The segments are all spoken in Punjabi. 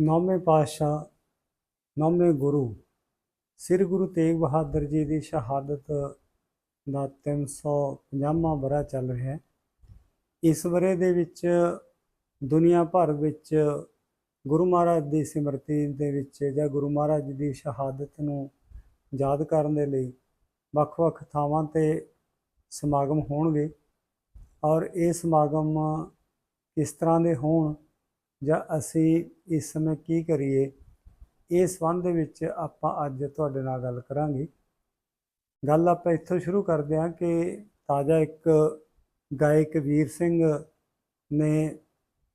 ਨੌਵੇਂ ਪਾਤਸ਼ਾਹ, ਨੌਵੇਂ ਗੁਰੂ, ਸ੍ਰੀ ਗੁਰੂ ਤੇਗ ਬਹਾਦਰ ਜੀ ਦੀ ਸ਼ਹਾਦਤ ਦਾ 350ਵਾਂ ਵਰ੍ਹਾ ਚੱਲ ਰਿਹਾ ਹੈ। ਇਸ ਵਰ੍ਹੇ ਦੇ ਵਿੱਚ ਦੁਨੀਆ ਭਰ ਵਿੱਚ ਗੁਰੂ ਮਹਾਰਾਜ ਦੀ ਸਿਮਰਤੀ ਦੇ ਵਿੱਚ ਜਾਂ ਗੁਰੂ ਮਹਾਰਾਜ ਦੀ ਸ਼ਹਾਦਤ ਨੂੰ ਯਾਦ ਕਰਨ ਦੇ ਲਈ ਵੱਖ-ਵੱਖ ਥਾਵਾਂ ਤੇ ਸਮਾਗਮ ਹੋਣਗੇ। ਔਰ ਇਹ ਸਮਾਗਮ ਕਿਸ ਤਰ੍ਹਾਂ ਦੇ ਹੋਣ ਜਾਂ ਅਸੀਂ ਇਸ ਸਮੇਂ ਕੀ ਕਰੀਏ ਇਸ ਸੰਬੰਧ ਵਿੱਚ ਆਪਾਂ ਅੱਜ ਤੁਹਾਡੇ ਨਾਲ ਗੱਲ ਕਰਾਂਗੇ। ਗੱਲ ਆਪਾਂ ਇੱਥੋਂ ਸ਼ੁਰੂ ਕਰਦੇ ਹਾਂ ਕਿ ਤਾਜ਼ਾ ਇੱਕ ਗਾਇਕ ਵੀਰ ਸਿੰਘ ਨੇ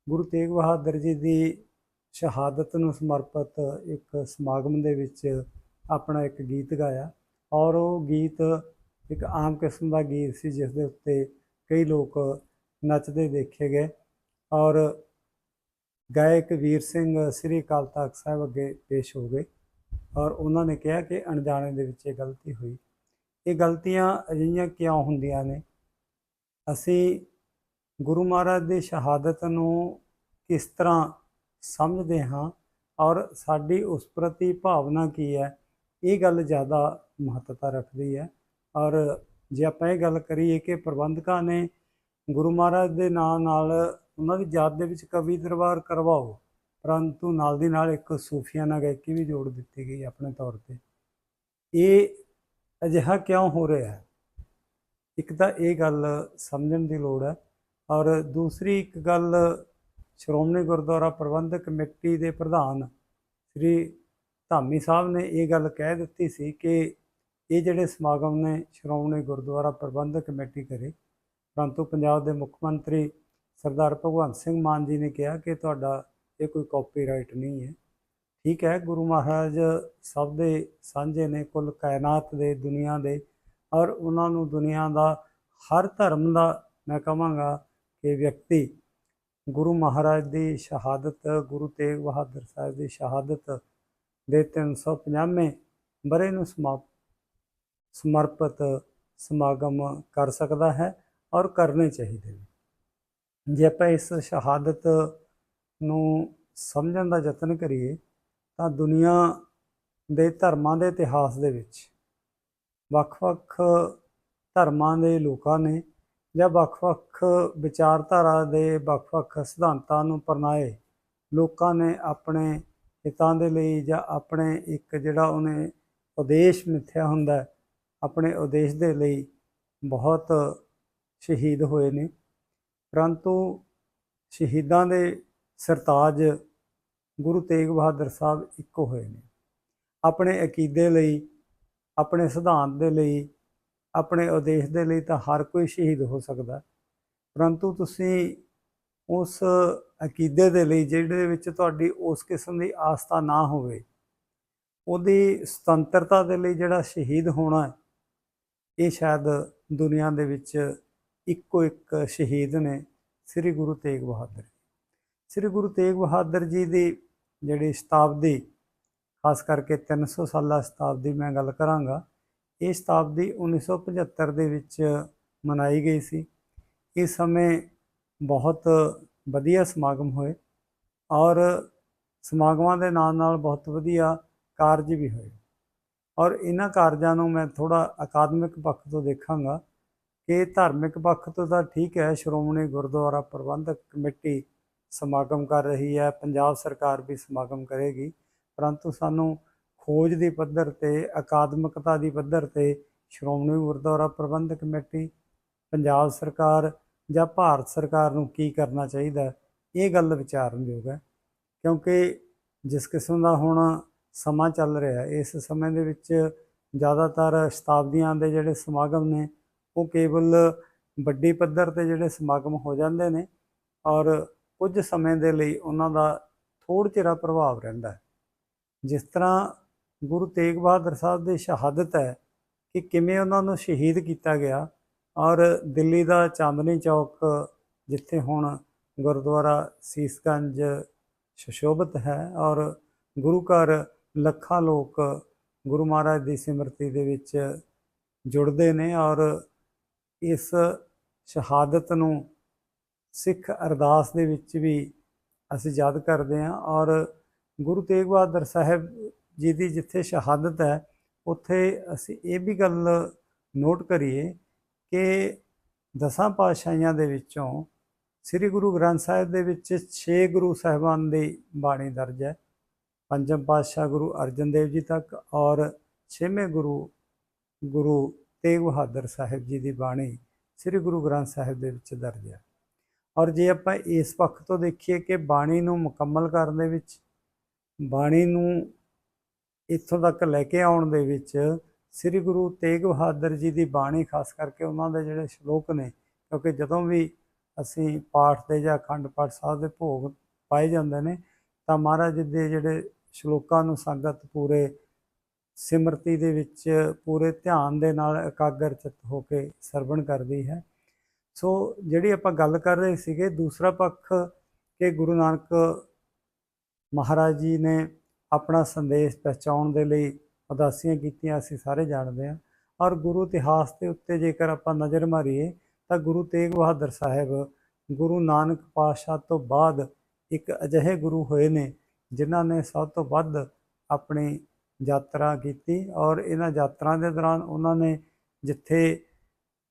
ਗੁਰੂ ਤੇਗ ਬਹਾਦਰ ਜੀ ਦੀ ਸ਼ਹਾਦਤ ਨੂੰ ਸਮਰਪਿਤ ਇੱਕ ਸਮਾਗਮ ਦੇ ਵਿੱਚ ਆਪਣਾ ਇੱਕ ਗੀਤ ਗਾਇਆ। ਔਰ ਉਹ ਗੀਤ ਇੱਕ ਆਮ ਕਿਸਮ ਦਾ ਗੀਤ ਸੀ, ਜਿਸ ਦੇ ਉੱਤੇ ਕਈ ਲੋਕ ਨੱਚਦੇ ਦੇਖੇ ਗਏ। ਔਰ ਗਾਇਕ ਵੀਰ ਸਿੰਘ ਸ੍ਰੀ ਅਕਾਲ ਤਖਤ ਸਾਹਿਬ ਅੱਗੇ ਪੇਸ਼ ਹੋ ਗਏ ਔਰ ਉਹਨਾਂ ਨੇ ਕਿਹਾ ਕਿ ਅਣਜਾਣੇ ਦੇ ਵਿੱਚ ਇਹ ਗਲਤੀ ਹੋਈ। ਇਹ ਗਲਤੀਆਂ ਅਜਿਹੀਆਂ ਕਿਉਂ ਹੁੰਦੀਆਂ ਨੇ? ਅਸੀਂ ਗੁਰੂ ਮਹਾਰਾਜ ਦੀ ਸ਼ਹਾਦਤ ਨੂੰ ਕਿਸ ਤਰ੍ਹਾਂ ਸਮਝਦੇ ਹਾਂ ਔਰ ਸਾਡੀ ਉਸ ਪ੍ਰਤੀ ਭਾਵਨਾ ਕੀ ਹੈ? ਇਹ ਗੱਲ ਜ਼ਿਆਦਾ ਮਹੱਤਤਾ ਰੱਖਦੀ ਹੈ ਔਰ ਜੇ ਆਪਾਂ ਇਹ ਗੱਲ ਕਰੀਏ ਕਿ ਪ੍ਰਬੰਧਕਾਂ ਨੇ ਗੁਰੂ ਮਹਾਰਾਜ ਦੇ ਨਾਂ ਨਾਲ ਉਹਨਾਂ ਦੀ ਯਾਦ ਦੇ ਵਿੱਚ ਕਵੀ ਦਰਬਾਰ ਕਰਵਾਓ। ਪਰੰਤੂ ਨਾਲ ਦੀ ਨਾਲ ਇੱਕ ਸੂਫੀਆਨਾ ਗਾਇਕੀ ਵੀ ਜੋੜ ਦਿੱਤੀ ਗਈ ਆਪਣੇ ਤੌਰ ਤੇ। ਇਹ ਅਜਿਹਾ ਕਿਉਂ ਹੋ ਰਿਹਾ ਹੈ? ਇੱਕ ਤਾਂ ਇਹ ਗੱਲ ਸਮਝਣ ਦੀ ਲੋੜ ਹੈ ਔਰ ਦੂਸਰੀ ਇੱਕ ਗੱਲ ਸ਼੍ਰੋਮਣੀ ਗੁਰਦੁਆਰਾ ਪ੍ਰਬੰਧਕ ਕਮੇਟੀ ਦੇ ਪ੍ਰਧਾਨ ਸ੍ਰੀ ਧਾਮੀ ਸਾਹਿਬ ਨੇ ਇਹ ਗੱਲ ਕਹਿ ਦਿੱਤੀ ਸੀ ਕਿ ਇਹ ਜਿਹੜੇ ਸਮਾਗਮ ਨੇ ਸ਼੍ਰੋਮਣੀ ਗੁਰਦੁਆਰਾ ਪ੍ਰਬੰਧਕ ਕਮੇਟੀ ਕਰੇ ਪਰੰਤੂ ਪੰਜਾਬ ਦੇ ਮੁੱਖ ਮੰਤਰੀ ਸਰਦਾਰ ਭਗਵੰਤ ਸਿੰਘ ਮਾਨ ਜੀ ਨੇ ਕਿਹਾ ਕਿ ਤੁਹਾਡਾ ਇਹ ਕੋਈ ਕਾਪੀਰਾਈਟ ਨਹੀਂ ਹੈ। ਠੀਕ ਹੈ, ਗੁਰੂ ਮਹਾਰਾਜ ਸਭ ਦੇ ਸਾਂਝੇ ਨੇ, ਕੁੱਲ ਕਾਇਨਾਤ ਦੇ, ਦੁਨੀਆ ਦੇ, ਔਰ ਉਹਨਾਂ ਨੂੰ ਦੁਨੀਆ ਦਾ, ਹਰ ਧਰਮ ਦਾ ਮੈਂ ਕਹਾਂਗਾ ਕਿ ਵਿਅਕਤੀ, ਗੁਰੂ ਮਹਾਰਾਜ ਦੀ ਸ਼ਹਾਦਤ, ਗੁਰੂ ਤੇਗ ਬਹਾਦਰ ਸਾਹਿਬ ਦੀ ਸ਼ਹਾਦਤ ਦੇ 350ਵੇਂ ਬਰੇ ਨੂੰ ਸਮਾਪ, ਸਮਰਪਿਤ ਸਮਾਗਮ ਕਰ ਸਕਦਾ ਹੈ ਔਰ ਕਰਨੇ ਚਾਹੀਦੇ ਨੇ। ਜੇ ਆਪਾਂ ਇਸ ਸ਼ਹਾਦਤ ਨੂੰ ਸਮਝਣ ਦਾ ਯਤਨ ਕਰੀਏ, ਤਾਂ ਦੁਨੀਆ ਦੇ ਧਰਮਾਂ ਦੇ ਇਤਿਹਾਸ ਦੇ ਵਿੱਚ ਵੱਖ-ਵੱਖ ਧਰਮਾਂ ਦੇ ਲੋਕਾਂ ਨੇ ਜਾਂ ਵੱਖ-ਵੱਖ ਵਿਚਾਰਧਾਰਾ ਦੇ ਵੱਖ-ਵੱਖ ਸਿਧਾਂਤਾਂ ਨੂੰ ਪਰਨਾਏ ਲੋਕਾਂ ਨੇ ਆਪਣੇ ਹਿੱਤਾਂ ਦੇ ਲਈ ਜਾਂ ਆਪਣੇ ਇੱਕ ਜਿਹੜਾ ਉਹਨੇ ਉਦੇਸ਼ ਮਿੱਥਿਆ ਹੁੰਦਾ ਆਪਣੇ ਉਦੇਸ਼ ਦੇ ਲਈ ਬਹੁਤ ਸ਼ਹੀਦ ਹੋਏ ਨੇ। ਪਰੰਤੂ ਸ਼ਹੀਦਾਂ ਦੇ ਸਰਤਾਜ ਗੁਰੂ ਤੇਗ ਬਹਾਦਰ ਸਾਹਿਬ ਇੱਕੋ ਹੋਏ ਨੇ। ਆਪਣੇ ਅਕੀਦੇ ਲਈ, ਆਪਣੇ ਸਿਧਾਂਤ ਦੇ ਲਈ, ਆਪਣੇ ਉਦੇਸ਼ ਦੇ ਲਈ ਤਾਂ ਹਰ ਕੋਈ ਸ਼ਹੀਦ ਹੋ ਸਕਦਾ। ਪਰੰਤੂ ਤੁਸੀਂ ਉਸ ਅਕੀਦੇ ਦੇ ਲਈ ਜਿਹੜੇ ਵਿੱਚ ਤੁਹਾਡੀ ਉਸ ਕਿਸਮ ਦੀ ਆਸਥਾ ਨਾ ਹੋਵੇ, ਉਹਦੀ ਸੁਤੰਤਰਤਾ ਦੇ ਲਈ ਜਿਹੜਾ ਸ਼ਹੀਦ ਹੋਣਾ ਇਹ ਸ਼ਾਇਦ ਦੁਨੀਆ ਦੇ ਵਿੱਚ ਇੱਕੋ ਇੱਕ ਸ਼ਹੀਦ ਨੇ ਸ੍ਰੀ ਗੁਰੂ ਤੇਗ ਬਹਾਦਰ ਸ੍ਰੀ ਗੁਰੂ ਤੇਗ ਬਹਾਦਰ ਜੀ ਦੀ ਜਿਹੜੀ ਸ਼ਤਾਬਦੀ, ਖਾਸ ਕਰਕੇ 300 ਸਾਲਾ ਸ਼ਤਾਬਦੀ ਮੈਂ ਗੱਲ ਕਰਾਂਗਾ, ਇਹ ਸ਼ਤਾਬਦੀ 1975 ਦੇ ਵਿੱਚ ਮਨਾਈ ਗਈ ਸੀ। ਇਸ ਸਮੇਂ ਬਹੁਤ ਵਧੀਆ ਸਮਾਗਮ ਹੋਏ ਔਰ ਸਮਾਗਮਾਂ ਦੇ ਨਾਲ ਨਾਲ ਬਹੁਤ ਵਧੀਆ ਕਾਰਜ ਵੀ ਹੋਏ। ਔਰ ਇਹਨਾਂ ਕਾਰਜਾਂ ਨੂੰ ਮੈਂ ਥੋੜਾ ਅਕਾਦਮਿਕ ਪੱਖ ਤੋਂ ਦੇਖਾਂਗਾ ਕਿ ਧਾਰਮਿਕ ਪੱਖ ਤੋਂ ਤਾਂ ਠੀਕ ਹੈ, ਸ਼੍ਰੋਮਣੀ ਗੁਰਦੁਆਰਾ ਪ੍ਰਬੰਧਕ ਕਮੇਟੀ ਸਮਾਗਮ ਕਰ ਰਹੀ ਹੈ, ਪੰਜਾਬ ਸਰਕਾਰ ਵੀ ਸਮਾਗਮ ਕਰੇਗੀ, ਪਰੰਤੂ ਸਾਨੂੰ ਖੋਜ ਦੀ ਪੱਧਰ ਤੇ, ਅਕਾਦਮਿਕਤਾ ਦੀ ਪੱਧਰ ਤੇ ਸ਼੍ਰੋਮਣੀ ਗੁਰਦੁਆਰਾ ਪ੍ਰਬੰਧਕ ਕਮੇਟੀ, ਪੰਜਾਬ ਸਰਕਾਰ ਜਾਂ ਭਾਰਤ ਸਰਕਾਰ ਨੂੰ ਕੀ ਕਰਨਾ ਚਾਹੀਦਾ, ਇਹ ਗੱਲ ਵਿਚਾਰਨਯੋਗ ਹੈ, ਕਿਉਂਕਿ ਜਿਸ ਕਿਸਮ ਦਾ ਹੁਣ ਸਮਾਂ ਚੱਲ ਰਿਹਾ, ਇਸ ਸਮੇਂ ਦੇ ਵਿੱਚ ਜ਼ਿਆਦਾਤਰ ਸ਼ਤਾਬਦੀਆਂ ਦੇ ਜਿਹੜੇ ਸਮਾਗਮ ਨੇ ਉਹ ਕੇਵਲ ਵੱਡੀ ਪੱਧਰ ਤੇ ਜਿਹੜੇ ਸਮਾਗਮ ਹੋ ਜਾਂਦੇ ਨੇ ਔਰ ਕੁਝ ਸਮੇਂ ਦੇ ਲਈ ਉਹਨਾਂ ਦਾ ਥੋੜ੍ਹਾ ਚਿਰਾ ਪ੍ਰਭਾਵ ਰਹਿੰਦਾ ਹੈ। ਜਿਸ ਤਰ੍ਹਾਂ ਗੁਰੂ ਤੇਗ ਬਹਾਦਰ ਸਾਹਿਬ ਦੀ ਸ਼ਹਾਦਤ ਹੈ ਕਿ ਕਿਵੇਂ ਉਹਨਾਂ ਨੂੰ ਸ਼ਹੀਦ ਕੀਤਾ ਗਿਆ ਔਰ ਦਿੱਲੀ ਦਾ ਚਾਂਦਨੀ ਚੌਕ ਜਿੱਥੇ ਹੁਣ ਗੁਰਦੁਆਰਾ ਸੀਸਗੰਜ ਸੁਸ਼ੋਭਿਤ ਹੈ ਔਰ ਗੁਰੂ ਘਰ ਲੱਖਾਂ ਲੋਕ ਗੁਰੂ ਮਹਾਰਾਜ ਦੀ ਸਿਮਰਤੀ ਦੇ ਵਿੱਚ ਜੁੜਦੇ ਨੇ ਔਰ ਇਸ ਸ਼ਹਾਦਤ ਨੂੰ ਸਿੱਖ ਅਰਦਾਸ ਦੇ ਵਿੱਚ ਵੀ ਅਸੀਂ ਯਾਦ ਕਰਦੇ ਹਾਂ ਔਰ ਗੁਰੂ ਤੇਗ ਬਹਾਦਰ ਸਾਹਿਬ ਜੀ ਦੀ ਜਿੱਥੇ ਸ਼ਹਾਦਤ ਹੈ, ਉੱਥੇ ਅਸੀਂ ਇਹ ਵੀ ਗੱਲ ਨੋਟ ਕਰੀਏ ਕਿ ਦਸਾਂ ਪਾਤਸ਼ਾਹੀਆਂ ਦੇ ਵਿੱਚੋਂ ਸ੍ਰੀ ਗੁਰੂ ਗ੍ਰੰਥ ਸਾਹਿਬ ਦੇ ਵਿੱਚ 6 ਗੁਰੂ ਸਾਹਿਬਾਨ ਦੀ ਬਾਣੀ ਦਰਜ ਹੈ। ਪੰਜਮ ਪਾਤਸ਼ਾਹ ਗੁਰੂ ਅਰਜਨ ਦੇਵ ਜੀ ਤੱਕ ਔਰ ਛੇਵੇਂ ਗੁਰੂ ਗੁਰੂ ਤੇਗ ਬਹਾਦਰ ਸਾਹਿਬ ਜੀ ਦੀ ਬਾਣੀ ਸ੍ਰੀ ਗੁਰੂ ਗ੍ਰੰਥ ਸਾਹਿਬ ਦੇ ਵਿੱਚ ਦਰਜ ਹੈ। ਔਰ ਜੇ ਆਪਾਂ ਇਸ ਪੱਖ ਤੋਂ ਦੇਖੀਏ ਕਿ ਬਾਣੀ ਨੂੰ ਮੁਕੰਮਲ ਕਰਨ ਦੇ ਵਿੱਚ, ਬਾਣੀ ਨੂੰ ਇੱਥੋਂ ਤੱਕ ਲੈ ਕੇ ਆਉਣ ਦੇ ਵਿੱਚ ਸ੍ਰੀ ਗੁਰੂ ਤੇਗ ਬਹਾਦਰ ਜੀ ਦੀ ਬਾਣੀ ਖਾਸ ਕਰਕੇ ਉਹਨਾਂ ਦੇ ਜਿਹੜੇ ਸ਼ਲੋਕ ਨੇ, ਕਿਉਂਕਿ ਜਦੋਂ ਵੀ ਅਸੀਂ ਪਾਠ ਦੇ ਜਾਂ ਅਖੰਡ ਪਾਠ ਸਾਹਿਬ ਦੇ ਭੋਗ ਪਾਏ ਜਾਂਦੇ ਨੇ, ਤਾਂ ਮਹਾਰਾਜ ਦੇ ਜਿਹੜੇ ਸ਼ਲੋਕਾਂ ਨੂੰ ਸੰਗਤ ਪੂਰੇ ਸਿਮਰਤੀ ਦੇ ਵਿੱਚ ਪੂਰੇ ਧਿਆਨ ਦੇ ਨਾਲ ਇਕਾਗਰ ਚਿੱਤ ਹੋ ਕੇ ਸਰਵਣ ਕਰਦੀ ਹੈ। ਸੋ ਜਿਹੜੀ ਆਪਾਂ ਗੱਲ ਕਰ ਰਹੇ ਸੀਗੇ, ਦੂਸਰਾ ਪੱਖ ਕਿ ਗੁਰੂ ਨਾਨਕ ਮਹਾਰਾਜ ਜੀ ਨੇ ਆਪਣਾ ਸੰਦੇਸ਼ ਪਹੁੰਚਾਉਣ ਦੇ ਲਈ ਉਦਾਸੀਆਂ ਕੀਤੀਆਂ, ਅਸੀਂ ਸਾਰੇ ਜਾਣਦੇ ਹਾਂ। ਔਰ ਗੁਰੂ ਇਤਿਹਾਸ ਦੇ ਉੱਤੇ ਜੇਕਰ ਆਪਾਂ ਨਜ਼ਰ ਮਾਰੀਏ, ਤਾਂ ਗੁਰੂ ਤੇਗ ਬਹਾਦਰ ਸਾਹਿਬ ਗੁਰੂ ਨਾਨਕ ਪਾਤਸ਼ਾਹ ਤੋਂ ਬਾਅਦ ਇੱਕ ਅਜਿਹੇ ਗੁਰੂ ਹੋਏ ਨੇ, ਜਿਨ੍ਹਾਂ ਨੇ ਸਭ ਤੋਂ ਵੱਧ ਆਪਣੀ ਯਾਤਰਾ ਕੀਤੀ ਔਰ ਇਹਨਾਂ ਯਾਤਰਾ ਦੇ ਦੌਰਾਨ ਉਹਨਾਂ ਨੇ ਜਿੱਥੇ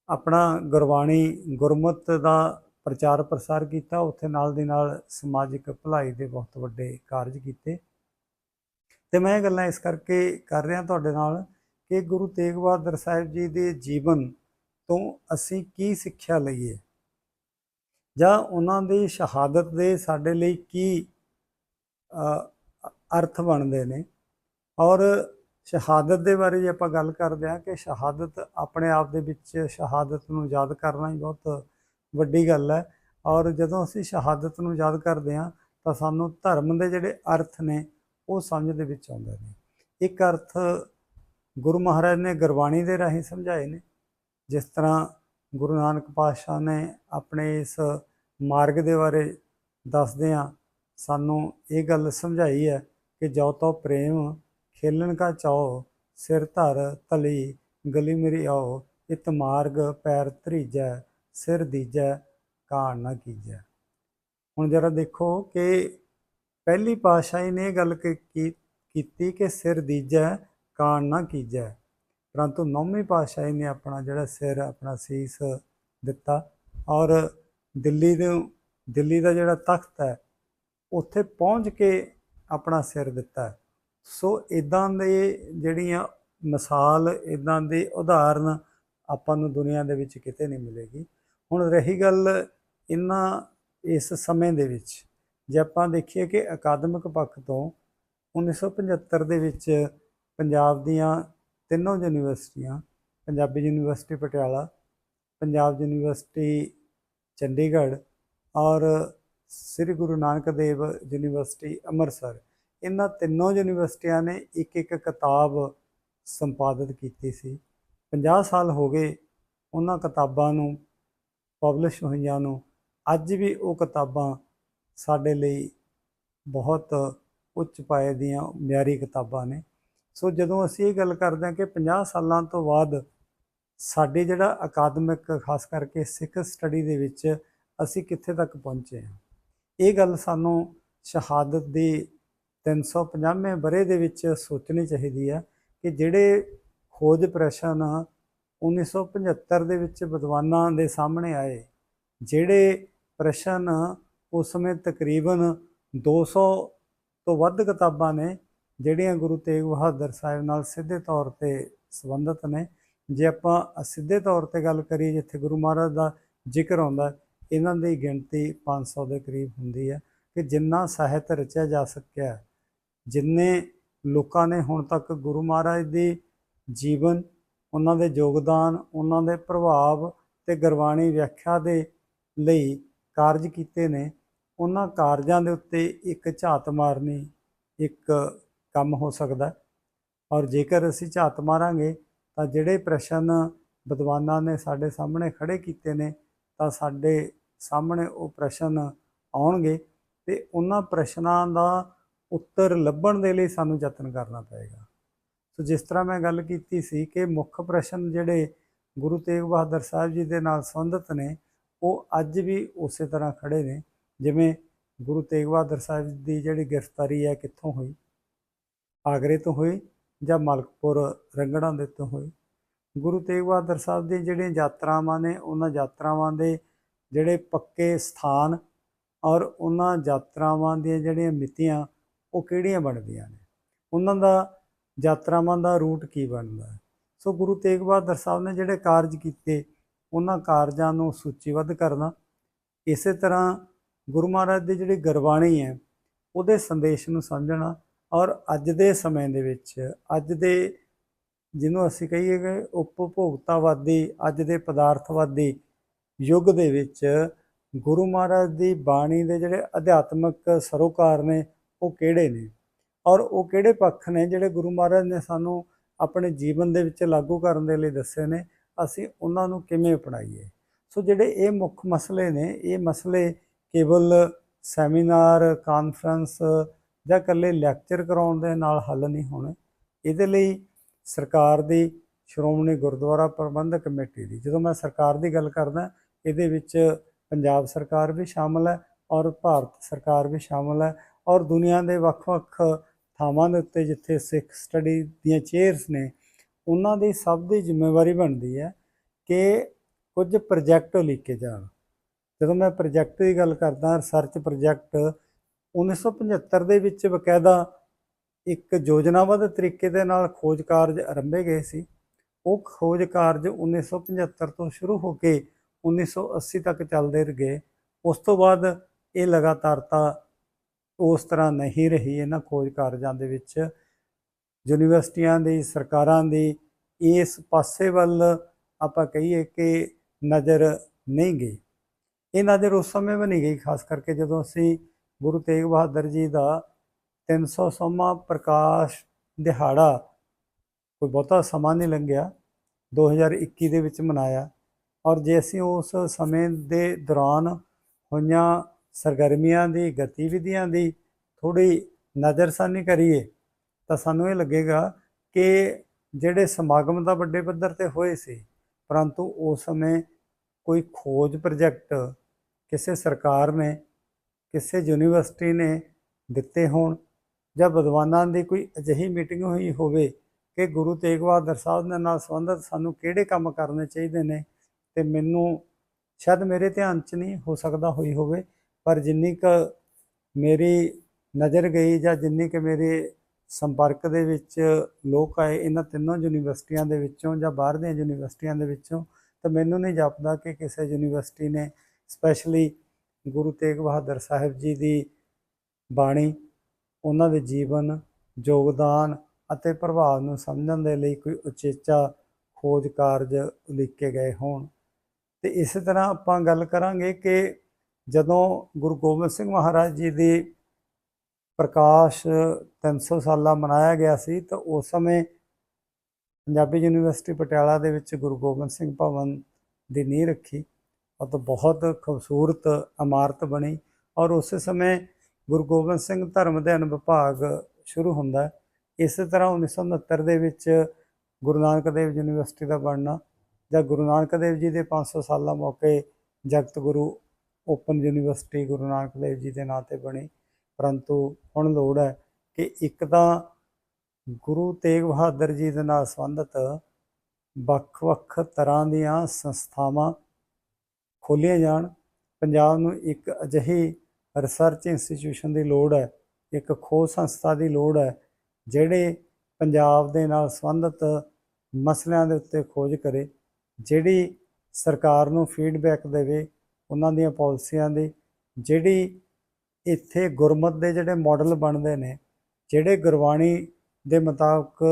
ਆਪਣਾ ਗੁਰਬਾਣੀ ਗੁਰਮਤ ਦਾ ਪ੍ਰਚਾਰ ਪ੍ਰਸਾਰ ਕੀਤਾ, ਉੱਥੇ ਨਾਲ ਦੀ ਨਾਲ ਸਮਾਜਿਕ ਭਲਾਈ ਦੇ ਬਹੁਤ ਵੱਡੇ ਕਾਰਜ ਕੀਤੇ। ਤੇ ਮੈਂ ਇਹ ਗੱਲਾਂ ਇਸ ਕਰਕੇ ਕਰ ਰਿਹਾ ਤੁਹਾਡੇ ਨਾਲ ਕਿ ਗੁਰੂ ਤੇਗ ਬਹਾਦਰ ਸਾਹਿਬ ਜੀ ਦੇ ਜੀਵਨ ਤੋਂ ਅਸੀਂ ਕੀ ਸਿੱਖਿਆ ਲਈਏ? ਜਾਂ ਉਹਨਾਂ ਦੀ ਸ਼ਹਾਦਤ ਦੇ ਸਾਡੇ ਲਈ ਕੀ ਅਰਥ ਬਣਦੇ ਨੇ? ਔਰ ਸ਼ਹਾਦਤ ਦੇ ਬਾਰੇ ਜੇ ਆਪਾਂ ਗੱਲ ਕਰਦੇ ਹਾਂ ਕਿ ਸ਼ਹਾਦਤ ਆਪਣੇ ਆਪ ਦੇ ਵਿੱਚ ਸ਼ਹਾਦਤ ਨੂੰ ਯਾਦ ਕਰਨਾ ਹੀ ਬਹੁਤ ਵੱਡੀ ਗੱਲ ਹੈ। ਔਰ ਜਦੋਂ ਅਸੀਂ ਸ਼ਹਾਦਤ ਨੂੰ ਯਾਦ ਕਰਦੇ ਹਾਂ ਤਾਂ ਸਾਨੂੰ ਧਰਮ ਦੇ ਜਿਹੜੇ ਅਰਥ ਨੇ ਉਹ ਸਮਝ ਦੇ ਵਿੱਚ ਆਉਂਦੇ ਨੇ। ਇੱਕ ਅਰਥ ਗੁਰੂ ਮਹਾਰਾਜ ਨੇ ਗੁਰਬਾਣੀ ਦੇ ਰਾਹੀਂ ਸਮਝਾਏ ਨੇ। ਜਿਸ ਤਰ੍ਹਾਂ ਗੁਰੂ ਨਾਨਕ ਪਾਤਸ਼ਾਹ ਨੇ ਆਪਣੇ ਇਸ ਮਾਰਗ ਦੇ ਬਾਰੇ ਦੱਸਦੇ ਦੱਸਦਿਆਂ ਸਾਨੂੰ ਇਹ ਗੱਲ ਸਮਝਾਈ ਹੈ ਕਿ ਜੋ ਤੋ ਪ੍ਰੇਮ ਖੇਲਣ ਕਾ ਚਾਓ ਸਿਰ ਧਰ ਤਲੀ ਗਲੀ ਮੇਰੀ ਆਓ, ਇਤ ਮਾਰਗ ਪੈਰ ਧਰੀਜੈ, ਸਿਰ ਦੀਜੈ ਕਾਣ ਨਾ ਕੀਜੈ। ਹੁਣ ਜਰਾ ਦੇਖੋ ਕਿ ਪਹਿਲੀ ਪਾਤਸ਼ਾਹੀ ਨੇ ਇਹ ਗੱਲ ਕੀ- ਕੀ- ਕੀਤੀ ਕਿ ਸਿਰ ਦੀਜੈ ਕਾਣ ਨਾ ਕੀਜੈ। ਪਰੰਤੂ ਨੌਵੀਂ ਪਾਤਸ਼ਾਹੀ ਨੇ ਆਪਣਾ ਜਿਹੜਾ ਸਿਰ, ਆਪਣਾ ਸੀਸ ਦਿੱਤਾ ਔਰ ਦਿੱਲੀ ਦੇ, ਦਿੱਲੀ ਦਾ ਜਿਹੜਾ ਤਖਤ ਹੈ, ਉੱਥੇ ਪਹੁੰਚ ਕੇ ਆਪਣਾ ਸਿਰ ਦਿੱਤਾ। ਸੋ ਇਦਾਂ ਦੇ ਜਿਹੜੀਆਂ ਮਿਸਾਲ ਇਦਾਂ ਦੇ ਉਦਾਹਰਨ ਆਪਾਂ ਨੂੰ ਦੁਨੀਆ ਦੇ ਵਿੱਚ ਕਿਤੇ ਨਹੀਂ ਮਿਲੇਗੀ। ਹੁਣ ਰਹੀ ਗੱਲ ਇਹਨਾਂ, ਇਸ ਸਮੇਂ ਦੇ ਵਿੱਚ, ਜੇ ਆਪਾਂ ਦੇਖੀਏ ਕਿ ਅਕਾਦਮਿਕ ਪੱਖ ਤੋਂ 1975 ਦੇ ਵਿੱਚ ਪੰਜਾਬ ਦੀਆਂ ਤਿੰਨੋਂ ਯੂਨੀਵਰਸਿਟੀਆਂ, ਪੰਜਾਬੀ ਯੂਨੀਵਰਸਿਟੀ ਪਟਿਆਲਾ, ਪੰਜਾਬ ਯੂਨੀਵਰਸਿਟੀ ਚੰਡੀਗੜ੍ਹ ਔਰ ਸ੍ਰੀ ਗੁਰੂ ਨਾਨਕ ਦੇਵ ਯੂਨੀਵਰਸਿਟੀ ਅੰਮ੍ਰਿਤਸਰ ਇਹਨਾਂ ਤਿੰਨੋਂ ਯੂਨੀਵਰਸਿਟੀਆਂ ਨੇ ਇੱਕ ਇੱਕ ਕਿਤਾਬ ਸੰਪਾਦਿਤ ਕੀਤੀ ਸੀ। 50 ਸਾਲ ਹੋ ਗਏ ਉਹਨਾਂ ਕਿਤਾਬਾਂ ਨੂੰ ਪਬਲਿਸ਼ ਹੋਈਆਂ ਨੂੰ। ਅੱਜ ਵੀ ਉਹ ਕਿਤਾਬਾਂ ਸਾਡੇ ਲਈ ਬਹੁਤ ਉੱਚ ਪਾਏ ਦੀਆਂ ਮਿਆਰੀ ਕਿਤਾਬਾਂ ਨੇ। ਸੋ ਜਦੋਂ ਅਸੀਂ ਇਹ ਗੱਲ ਕਰਦੇ ਹਾਂ ਕਿ 50 ਸਾਲਾਂ ਤੋਂ ਬਾਅਦ ਸਾਡੇ ਜਿਹੜਾ ਅਕਾਦਮਿਕ, ਖਾਸ ਕਰਕੇ ਸਿੱਖ ਸਟੱਡੀ ਦੇ ਵਿੱਚ ਅਸੀਂ ਕਿੱਥੇ ਤੱਕ ਪਹੁੰਚੇ ਹਾਂ। ਇਹ ਗੱਲ ਸਾਨੂੰ ਸ਼ਹਾਦਤ ਦੀ 350ਵੇਂ ਬਰੇ ਦੇ ਵਿੱਚ ਸੋਚਣੀ ਚਾਹੀਦੀ ਆ ਕਿ ਜਿਹੜੇ ਖੋਜ ਪ੍ਰਸ਼ਨ 1975 ਦੇ ਵਿੱਚ ਵਿਦਵਾਨਾਂ ਦੇ ਸਾਹਮਣੇ ਆਏ, ਜਿਹੜੇ ਪ੍ਰਸ਼ਨ ਉਸ ਸਮੇਂ ਤਕਰੀਬਨ 200 ਤੋਂ ਵੱਧ ਕਿਤਾਬਾਂ ਨੇ, ਜਿਹੜੀਆਂ ਗੁਰੂ ਤੇਗ ਬਹਾਦਰ ਸਾਹਿਬ ਨਾਲ ਸਿੱਧੇ ਤੌਰ ਤੇ ਸੰਬੰਧਿਤ ਨੇ। ਜੇ ਆਪਾਂ ਸਿੱਧੇ ਤੌਰ ਤੇ ਗੱਲ ਕਰੀਏ, ਜਿੱਥੇ ਗੁਰੂ ਮਹਾਰਾਜ ਦਾ ਜ਼ਿਕਰ ਆਉਂਦਾ, ਇਹਨਾਂ ਦੀ ਗਿਣਤੀ 500 ਦੇ ਕਰੀਬ ਹੁੰਦੀ ਹੈ ਕਿ ਜਿੰਨਾ ਸਾਹਿਤ ਰਚਿਆ ਜਾ ਸਕਿਆ ਜਿੰਨੇ ਲੋਕਾਂ ਨੇ ਹੁਣ ਤੱਕ ਗੁਰੂ ਮਹਾਰਾਜ ਦੇ ਜੀਵਨ, ਉਹਨਾਂ ਦੇ ਯੋਗਦਾਨ, ਉਹਨਾਂ ਦੇ ਪ੍ਰਭਾਵ ਤੇ ਗੁਰਬਾਣੀ ਵਿਆਖਿਆ ਦੇ ਲਈ ਕਾਰਜ ਕੀਤੇ ਨੇ, ਉਹਨਾਂ ਕਾਰਜਾਂ ਦੇ ਉੱਤੇ ਇੱਕ ਝਾਤ ਮਾਰਨੀ ਇੱਕ ਕੰਮ ਹੋ ਸਕਦਾ ਔਰ ਜੇਕਰ ਅਸੀਂ ਝਾਤ ਮਾਰਾਂਗੇ, ਤਾਂ ਜਿਹੜੇ ਪ੍ਰਸ਼ਨ ਵਿਦਵਾਨਾਂ ਨੇ ਸਾਡੇ ਸਾਹਮਣੇ ਖੜੇ ਕੀਤੇ ਨੇ, ਤਾਂ ਸਾਡੇ ਸਾਹਮਣੇ ਉਹ ਪ੍ਰਸ਼ਨ ਆਉਣਗੇ ਤੇ ਉਹਨਾਂ ਪ੍ਰਸ਼ਨਾਂ ਦਾ ਉੱਤਰ ਲੱਭਣ ਦੇ ਲਈ ਸਾਨੂੰ ਯਤਨ ਕਰਨਾ ਪਏਗਾ। ਸੋ ਜਿਸ ਤਰ੍ਹਾਂ ਮੈਂ ਗੱਲ ਕੀਤੀ ਸੀ ਕਿ ਮੁੱਖ ਪ੍ਰਸ਼ਨ ਜਿਹੜੇ ਗੁਰੂ ਤੇਗ ਬਹਾਦਰ ਸਾਹਿਬ ਜੀ ਦੇ ਨਾਲ ਸੰਬੰਧਿਤ ਨੇ, ਉਹ ਅੱਜ ਵੀ ਉਸੇ ਤਰ੍ਹਾਂ ਖੜੇ ਨੇ, ਜਿਵੇਂ ਗੁਰੂ ਤੇਗ ਬਹਾਦਰ ਸਾਹਿਬ ਦੀ ਜਿਹੜੀ ਗ੍ਰਿਫਤਾਰੀ ਹੈ ਕਿੱਥੋਂ ਹੋਈ? ਆਗਰੇ ਤੋਂ ਹੋਈ ਜਾਂ ਮਲਕਪੁਰ ਰੰਗੜਾਂ ਦੇ ਤੋਂ ਹੋਈ? ਗੁਰੂ ਤੇਗ ਬਹਾਦਰ ਸਾਹਿਬ ਦੀਆਂ ਜਿਹੜੀਆਂ ਯਾਤਰਾਵਾਂ ਨੇ, ਉਹਨਾਂ ਯਾਤਰਾਵਾਂ ਦੇ ਜਿਹੜੇ ਪੱਕੇ ਸਥਾਨ ਔਰ ਉਹਨਾਂ ਯਾਤਰਾਵਾਂ ਦੀਆਂ ਜਿਹੜੀਆਂ ਮਿਤੀਆਂ ਉਹ ਕਿਹੜੀਆਂ ਬਣਦੀਆਂ ਨੇ? ਉਹਨਾਂ ਦਾ ਯਾਤਰਾਵਾਂ ਦਾ ਰੂਟ ਕੀ ਬਣਦਾ? ਸੋ ਗੁਰੂ ਤੇਗ ਬਹਾਦਰ ਸਾਹਿਬ ਨੇ ਜਿਹੜੇ ਕਾਰਜ ਕੀਤੇ, ਉਹਨਾਂ ਕਾਰਜਾਂ ਨੂੰ ਸੂਚੀਬੱਧ ਕਰਨਾ। ਇਸੇ ਤਰ੍ਹਾਂ ਗੁਰੂ ਮਹਾਰਾਜ ਦੀ ਜਿਹੜੀ ਗੁਰਬਾਣੀ ਹੈ, ਉਹਦੇ ਸੰਦੇਸ਼ ਨੂੰ ਸਮਝਣਾ ਔਰ ਅੱਜ ਦੇ ਸਮੇਂ ਦੇ ਵਿੱਚ, ਅੱਜ ਦੇ ਜਿਹਨੂੰ ਅਸੀਂ ਕਹੀਏ ਕਿ ਉਪਭੋਗਤਾਵਾਦੀ, ਅੱਜ ਦੇ ਪਦਾਰਥਵਾਦੀ ਯੁੱਗ ਦੇ ਵਿੱਚ ਗੁਰੂ ਮਹਾਰਾਜ ਦੀ ਬਾਣੀ ਦੇ ਜਿਹੜੇ ਅਧਿਆਤਮਿਕ ਸਰੋਕਾਰ ਨੇ ਉਹ ਕਿਹੜੇ ਨੇ? ਔਰ ਉਹ ਕਿਹੜੇ ਪੱਖ ਨੇ ਜਿਹੜੇ ਗੁਰੂ ਮਹਾਰਾਜ ਨੇ ਸਾਨੂੰ ਆਪਣੇ ਜੀਵਨ ਦੇ ਵਿੱਚ ਲਾਗੂ ਕਰਨ ਦੇ ਲਈ ਦੱਸੇ ਨੇ? ਅਸੀਂ ਉਹਨਾਂ ਨੂੰ ਕਿਵੇਂ ਅਪਣਾਈਏ? ਸੋ ਜਿਹੜੇ ਇਹ ਮੁੱਖ ਮਸਲੇ ਨੇ, ਇਹ ਮਸਲੇ ਕੇਵਲ ਸੈਮੀਨਾਰ, ਕਾਨਫਰੰਸ ਜਾਂ ਇਕੱਲੇ ਲੈਕਚਰ ਕਰਾਉਣ ਦੇ ਨਾਲ ਹੱਲ ਨਹੀਂ ਹੋਣੇ। ਇਹਦੇ ਲਈ ਸਰਕਾਰ ਦੀ ਸ਼੍ਰੋਮਣੀ ਗੁਰਦੁਆਰਾ ਪ੍ਰਬੰਧਕ ਕਮੇਟੀ ਦੀ, ਜਦੋਂ ਮੈਂ ਸਰਕਾਰ ਦੀ ਗੱਲ ਕਰਦਾ, ਇਹਦੇ ਵਿੱਚ ਪੰਜਾਬ ਸਰਕਾਰ ਵੀ ਸ਼ਾਮਲ ਹੈ ਔਰ ਭਾਰਤ ਸਰਕਾਰ ਵੀ ਸ਼ਾਮਲ ਹੈ। ਔਰ ਦੁਨੀਆ ਦੇ ਵੱਖ-ਵੱਖ ਥਾਵਾਂ ਦੇ ਉੱਤੇ ਜਿੱਥੇ ਸਿੱਖ ਸਟੱਡੀ ਦੀਆਂ ਚੇਅਰਸ ਨੇ, ਉਹਨਾਂ ਦੀ ਸਭ ਦੀ ਜ਼ਿੰਮੇਵਾਰੀ ਬਣਦੀ ਹੈ ਕਿ ਕੁਝ ਪ੍ਰੋਜੈਕਟ ਲਿਖੇ ਜਾਣ। ਜਦੋਂ ਮੈਂ ਪ੍ਰੋਜੈਕਟ ਦੀ ਗੱਲ ਕਰਦਾ ਰਿਸਰਚ ਪ੍ਰੋਜੈਕਟ 1975 ਦੇ ਵਿੱਚ ਬਕਾਇਦਾ ਇੱਕ ਯੋਜਨਾਬੱਧ ਤਰੀਕੇ ਦੇ ਨਾਲ ਖੋਜ ਕਾਰਜ ਆਰੰਭੇ ਗਏ ਸੀ। ਉਹ ਖੋਜ ਕਾਰਜ 1975 ਤੋਂ ਸ਼ੁਰੂ ਹੋ ਕੇ 1980 ਤੱਕ ਚੱਲਦੇ ਗਏ ਉਸ ਤੋਂ ਬਾਅਦ ਇਹ ਲਗਾਤਾਰਤਾ ਉਸ ਤਰ੍ਹਾਂ ਨਹੀਂ ਰਹੀ ਇਹਨਾਂ ਖੋਜ ਕਾਰਜਾਂ ਦੇ ਵਿੱਚ। ਯੂਨੀਵਰਸਿਟੀਆਂ ਦੀ, ਸਰਕਾਰਾਂ ਦੀ, ਇਸ ਪਾਸੇ ਵੱਲ ਆਪਾਂ ਕਹੀਏ ਕਿ ਨਜ਼ਰ ਨਹੀਂ ਗਈ। ਇਹ ਨਜ਼ਰ ਉਸ ਸਮੇਂ ਵੀ ਨਹੀਂ ਗਈ, ਖਾਸ ਕਰਕੇ ਜਦੋਂ ਅਸੀਂ ਗੁਰੂ ਤੇਗ ਬਹਾਦਰ ਜੀ ਦਾ 300ਵਾਂ ਪ੍ਰਕਾਸ਼ ਦਿਹਾੜਾ ਕੋਈ ਬਹੁਤਾ ਸਮਾਂ ਨਹੀਂ ਲੰਘਿਆ 2021 ਦੇ ਵਿੱਚ ਮਨਾਇਆ। ਔਰ ਜੇ ਅਸੀਂ ਉਸ ਸਮੇਂ ਦੇ ਦੌਰਾਨ ਹੋਈਆਂ ਸਰਗਰਮੀਆਂ ਦੀ, ਗਤੀਵਿਧੀਆਂ ਦੀ ਥੋੜੀ ਨਜ਼ਰਸਾਨੀ ਕਰੀਏ ਤਾਂ ਸਾਨੂੰ ਇਹ ਲੱਗੇਗਾ ਕਿ ਜਿਹੜੇ ਸਮਾਗਮ ਤਾਂ ਵੱਡੇ ਪੱਧਰ ਤੇ ਹੋਏ ਸੀ, ਪਰੰਤੂ ਉਸ ਸਮੇਂ ਕੋਈ ਖੋਜ ਪ੍ਰੋਜੈਕਟ ਕਿਸੇ ਸਰਕਾਰ ਨੇ, ਕਿਸੇ ਯੂਨੀਵਰਸਿਟੀ ਨੇ ਦਿੱਤੇ ਹੋਣ ਜਾਂ ਵਿਦਵਾਨਾਂ ਦੀ ਕੋਈ ਅਜਿਹੀ ਮੀਟਿੰਗ ਹੋਈ ਹੋਵੇ ਕਿ ਗੁਰੂ ਤੇਗ ਬਹਾਦਰ ਸਾਹਿਬ ਦੇ ਨਾਲ ਸੰਬੰਧਿਤ ਸਾਨੂੰ ਕਿਹੜੇ ਕੰਮ ਕਰਨੇ ਚਾਹੀਦੇ ਨੇ ਤੇ ਮੈਨੂੰ ਸ਼ਾਇਦ ਮੇਰੇ ਧਿਆਨ 'ਚ ਨਹੀਂ ਹੋ ਸਕਦਾ ਹੋਈ ਹੋਵੇ ਪਰ ਜਿੰਨੀ ਕੁ ਮੇਰੀ ਨਜ਼ਰ ਗਈ ਜਾਂ ਜਿੰਨੀ ਕੁ ਮੇਰੇ ਸੰਪਰਕ ਦੇ ਵਿੱਚ ਲੋਕ ਆਏ ਇਹਨਾਂ ਤਿੰਨੋਂ ਯੂਨੀਵਰਸਿਟੀਆਂ ਦੇ ਵਿੱਚੋਂ ਜਾਂ ਬਾਹਰ ਦੀਆਂ ਯੂਨੀਵਰਸਿਟੀਆਂ ਦੇ ਵਿੱਚੋਂ, ਤਾਂ ਮੈਨੂੰ ਨਹੀਂ ਜਾਪਦਾ ਕਿ ਕਿਸੇ ਯੂਨੀਵਰਸਿਟੀ ਨੇ ਸਪੈਸ਼ਲੀ ਗੁਰੂ ਤੇਗ ਬਹਾਦਰ ਸਾਹਿਬ ਜੀ ਦੀ ਬਾਣੀ, ਉਹਨਾਂ ਦੇ ਜੀਵਨ, ਯੋਗਦਾਨ ਅਤੇ ਪ੍ਰਭਾਵ ਨੂੰ ਸਮਝਣ ਦੇ ਲਈ ਕੋਈ ਉਚੇਚਾ ਖੋਜ ਕਾਰਜ ਉਲੀਕੇ ਗਏ ਹੋਣ। ਤੇ ਇਸੇ ਤਰ੍ਹਾਂ ਆਪਾਂ ਗੱਲ ਕਰਾਂਗੇ ਕਿ ਜਦੋਂ ਗੁਰੂ ਗੋਬਿੰਦ ਸਿੰਘ ਮਹਾਰਾਜ ਜੀ ਦੀ ਪ੍ਰਕਾਸ਼ 300 ਸਾਲਾ ਮਨਾਇਆ ਗਿਆ ਸੀ, ਤਾਂ ਉਸ ਸਮੇਂ ਪੰਜਾਬੀ ਯੂਨੀਵਰਸਿਟੀ ਪਟਿਆਲਾ ਦੇ ਵਿੱਚ ਗੁਰੂ ਗੋਬਿੰਦ ਸਿੰਘ ਭਵਨ ਦੀ ਨੀਂਹ ਰੱਖੀ ਉਹ ਬਹੁਤ ਖੂਬਸੂਰਤ ਇਮਾਰਤ ਬਣੀ ਔਰ ਉਸੇ ਸਮੇਂ ਗੁਰੂ ਗੋਬਿੰਦ ਸਿੰਘ ਧਰਮ ਅਧਿਐਨ ਵਿਭਾਗ ਸ਼ੁਰੂ ਹੁੰਦਾ ਹੈ। ਇਸੇ ਤਰ੍ਹਾਂ 1969 ਦੇ ਵਿੱਚ ਗੁਰੂ ਨਾਨਕ ਦੇਵ ਯੂਨੀਵਰਸਿਟੀ ਦਾ ਬਣਨਾ ਜਾਂ ਗੁਰੂ ਨਾਨਕ ਦੇਵ ਜੀ ਦੇ 500 ਸਾਲਾ ਮੌਕੇ ਜਗਤ ਗੁਰੂ ਓਪਨ ਯੂਨੀਵਰਸਿਟੀ ਗੁਰੂ ਨਾਨਕ ਦੇਵ ਜੀ ਦੇ ਨਾਂ ਤੇ ਬਣੀ। ਪਰੰਤੂ ਹੁਣ ਲੋੜ ਹੈ ਕਿ ਇੱਕ ਤਾਂ ਗੁਰੂ ਤੇਗ ਬਹਾਦਰ ਜੀ ਦੇ ਨਾਲ ਸੰਬੰਧਿਤ ਵੱਖ-ਵੱਖ ਤਰ੍ਹਾਂ ਦੀਆਂ ਸੰਸਥਾਵਾਂ ਖੋਲ੍ਹੀਆਂ ਜਾਣ। ਪੰਜਾਬ ਨੂੰ ਇੱਕ ਅਜਿਹੀ ਰਿਸਰਚ ਇੰਸਟੀਚਿਊਸ਼ਨ ਦੀ ਲੋੜ ਹੈ, ਇੱਕ ਖੋਜ ਸੰਸਥਾ ਦੀ ਲੋੜ ਹੈ, ਜਿਹੜੇ ਪੰਜਾਬ ਦੇ ਨਾਲ ਸੰਬੰਧਿਤ ਮਸਲਿਆਂ ਦੇ ਉੱਤੇ ਖੋਜ ਕਰੇ, ਜਿਹੜੀ ਸਰਕਾਰ ਨੂੰ ਫੀਡਬੈਕ ਦੇਵੇ ਉਹਨਾਂ ਦੀਆਂ ਪਾਲਿਸੀਆਂ ਦੀ, ਜਿਹੜੀ ਇੱਥੇ ਗੁਰਮਤ ਦੇ ਜਿਹੜੇ ਮਾਡਲ ਬਣਦੇ ਨੇ, ਜਿਹੜੇ ਗੁਰਬਾਣੀ ਦੇ ਮੁਤਾਬਕ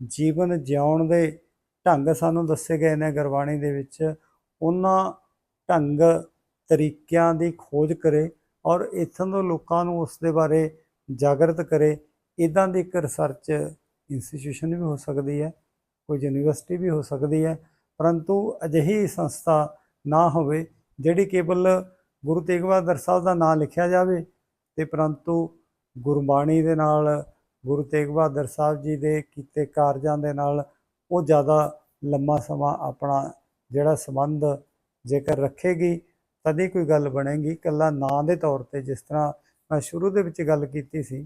ਜੀਵਨ ਜਿਉਣ ਦੇ ਢੰਗ ਸਾਨੂੰ ਦੱਸੇ ਗਏ ਨੇ ਗੁਰਬਾਣੀ ਦੇ ਵਿੱਚ, ਉਹਨਾਂ ਢੰਗ ਤਰੀਕਿਆਂ ਦੀ ਖੋਜ ਕਰੇ ਔਰ ਇੱਥੋਂ ਦੇ ਲੋਕਾਂ ਨੂੰ ਉਸ ਦੇ ਬਾਰੇ ਜਾਗਰਤ ਕਰੇ, ਇਦਾਂ ਦੀ ਇੱਕ ਰਿਸਰਚ ਇੰਸਟੀਚਿਊਸ਼ਨ ਵੀ ਹੋ ਸਕਦੀ ਹੈ, ਕੋਈ ਯੂਨੀਵਰਸਿਟੀ ਵੀ ਹੋ ਸਕਦੀ ਹੈ, ਪਰੰਤੂ ਅਜਿਹੀ ਸੰਸਥਾ ਨਾ ਹੋਵੇ ਜਿਹੜੀ ਕੇਵਲ ਗੁਰੂ ਤੇਗ ਬਹਾਦਰ ਸਾਹਿਬ ਦਾ ਨਾਮ ਲਿਖਿਆ ਜਾਵੇ ਤੇ ਪਰੰਤੂ ਗੁਰਬਾਣੀ ਦੇ ਨਾਲ, ਗੁਰੂ ਤੇਗ ਬਹਾਦਰ ਸਾਹਿਬ ਜੀ ਦੇ ਕੀਤੇ ਕਾਰਜਾਂ ਦੇ ਨਾਲ ਉਹ ਜ਼ਿਆਦਾ ਲੰਮਾ ਸਮਾਂ ਆਪਣਾ ਜਿਹੜਾ ਸੰਬੰਧ ਜੇਕਰ ਰੱਖੇਗੀ, ਤਦ ਕੋਈ ਗੱਲ ਬਣੇਗੀ। ਇਕੱਲਾ ਨਾਂ ਦੇ ਤੌਰ ਤੇ ਜਿਸ ਤਰ੍ਹਾਂ ਮੈਂ ਸ਼ੁਰੂ ਦੇ ਵਿੱਚ ਗੱਲ ਕੀਤੀ ਸੀ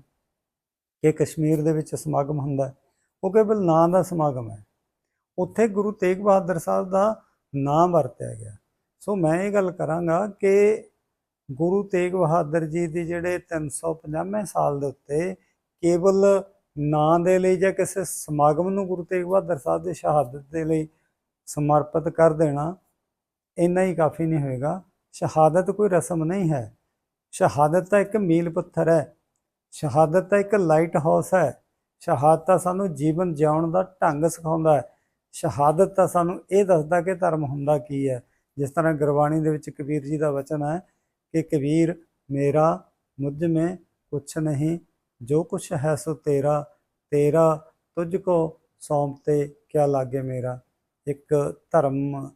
ਕਿ ਕਸ਼ਮੀਰ ਦੇ ਵਿੱਚ ਸਮਾਗਮ ਹੁੰਦਾ, ਉਹ ਕੇਵਲ ਨਾਂ ਦਾ ਸਮਾਗਮ ਹੈ। ਉੱਥੇ ਗੁਰੂ ਤੇਗ ਬਹਾਦਰ ਸਾਹਿਬ ਦਾ ਨਾਮ ਵਰਤਿਆ ਗਿਆ। ਸੋ ਮੈਂ ਇਹ ਗੱਲ ਕਰਾਂਗਾ ਕਿ ਗੁਰੂ ਤੇਗ ਬਹਾਦਰ ਜੀ ਦੀ ਜਿਹੜੇ 350ਵੇਂ ਸਾਲ ਦੇ ਉੱਤੇ ਕੇਵਲ ਨਾਂ ਦੇ ਲਈ ਜਾਂ ਕਿਸੇ ਸਮਾਗਮ ਨੂੰ ਗੁਰੂ ਤੇਗ ਬਹਾਦਰ ਸਾਹਿਬ ਦੀ ਸ਼ਹਾਦਤ ਦੇ ਲਈ ਸਮਰਪਿਤ ਕਰ ਦੇਣਾ ਇੰਨਾ ਹੀ ਕਾਫੀ ਨਹੀਂ ਹੋਏਗਾ। ਸ਼ਹਾਦਤ ਕੋਈ ਰਸਮ ਨਹੀਂ ਹੈ। ਸ਼ਹਾਦਤ ਤਾਂ ਇੱਕ ਮੀਲ ਪੱਥਰ ਹੈ। ਸ਼ਹਾਦਤ ਤਾਂ ਇੱਕ ਲਾਈਟ ਹਾਊਸ ਹੈ। ਸ਼ਹਾਦਤ ਤਾਂ ਸਾਨੂੰ ਜੀਵਨ ਜਿਉਣ ਦਾ ਢੰਗ ਸਿਖਾਉਂਦਾ ਹੈ। ਸ਼ਹਾਦਤ ਤਾਂ ਸਾਨੂੰ ਇਹ ਦੱਸਦਾ ਕਿ ਧਰਮ ਹੁੰਦਾ ਕੀ ਹੈ। ਜਿਸ ਤਰ੍ਹਾਂ ਗੁਰਬਾਣੀ ਦੇ ਵਿੱਚ ਕਬੀਰ ਜੀ ਦਾ ਵਚਨ ਹੈ ਕਿ ਕਬੀਰ, ਮੇਰਾ, ਮੁਝ में ਕੁਛ ਨਹੀਂ, ਜੋ ਕੁਛ ਹੈ ਸੋ ਤੇਰਾ ਤੇਰਾ ਤੁਝ ਕੋ ਸੌਂਪਤੇ ਕਿਆ ਲਾਗੇ ਮੇਰਾ। ਇੱਕ ਧਰਮ